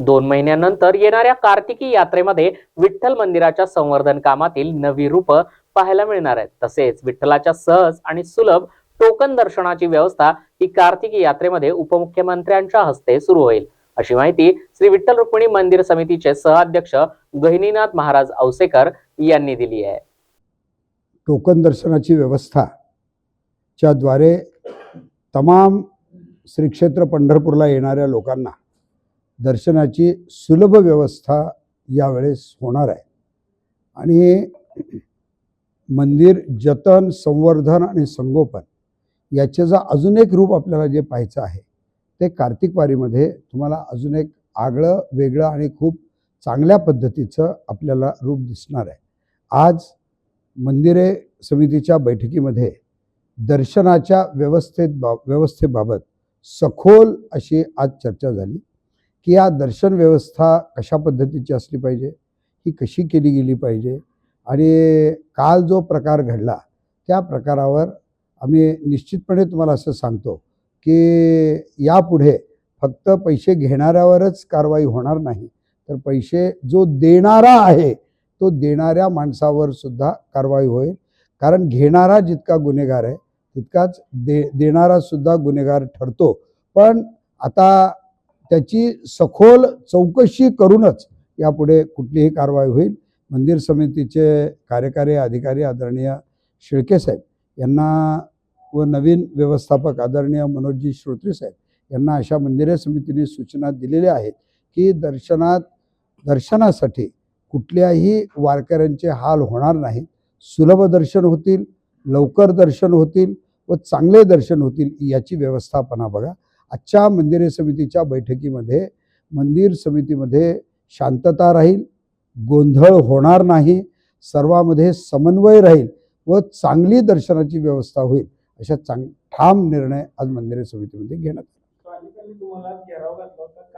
दोन महिन्यानंतर येणाऱ्या कार्तिकी यात्रेमध्ये विठ्ठल मंदिराच्या संवर्धन कामातील नवी रूप पाहायला मिळणार आहेत. तसेच विठ्ठलाच्या सहज आणि सुलभ टोकन दर्शनाची व्यवस्था ही कार्तिकी यात्रेमध्ये उपमुख्यमंत्र्यांच्या हस्ते सुरू होईल. अशी माहिती श्री विठ्ठल रुक्मिणी मंदिर समितीचे सहअध्यक्ष गहिनीनाथ महाराज औसेकर यांनी दिली आहे. टोकन दर्शनाची व्यवस्था च्याद्वारे तमाम श्री क्षेत्र पंढरपूरला येणाऱ्या लोकांना दर्शनाची सुलभ व्यवस्था यावेळेस होणार आहे. आणि मंदिर जतन संवर्धन आणि संगोपन याच्याचा जर अजून एक रूप आपल्याला जे पाहायचं आहे ते कार्तिक वारीमध्ये तुम्हाला अजून एक आगळं वेगळं आणि खूप चांगल्या पद्धतीचं आपल्याला रूप दिसणार आहे. आज मंदिरे समितीच्या बैठकीमध्ये दर्शनाच्या व्यवस्थेत बा व्यवस्थेबाबत सखोल अशी आज चर्चा झाली. की या दर्शन व्यवस्था कशा पद्धतीची असली पाहिजे? ही कशी केली गेली पाहिजे? आणि काल जो प्रकार घडला त्या प्रकारावर आम्ही निश्चितपणे तुम्हाला असं सांगतो की यापुढे फक्त पैसे घेणाऱ्यावरच कारवाई होणार नाही. तर पैसे जो देणारा आहे तो देणाऱ्या माणसावर सुद्धा कारवाई होईल. कारण घेणारा जितका गुन्हेगार आहे तितकाच दे देणारा सुद्धा गुन्हेगार ठरतो. पण आता त्याची सखोल चौकशी करूनच यापुढे कुठलीही कारवाई होईल. मंदिर समितीचे कार्यकारी अधिकारी आदरणीय शेळके साहेब यांना व नवीन व्यवस्थापक आदरणीय मनोजजी श्रोत्री साहेब यांना अशा मंदिरे समितीने सूचना दिलेल्या आहेत की दर्शनात दर्शनासाठी कुठल्याही वारकऱ्यांचे हाल होणार नाहीत. सुलभ दर्शन होतील लवकर दर्शन होतील व चांगले दर्शन होतील याची व्यवस्थापना बघा. आजच्या मंदिरे समितीच्या बैठकीमध्ये मंदिर समितीमध्ये शांतता राहील गोंधळ होणार नाही सर्वामध्ये समन्वय राहील व चांगली दर्शनाची व्यवस्था होईल अशा चांग ठाम निर्णय आज मंदिरे समितीमध्ये घेण्यात आला.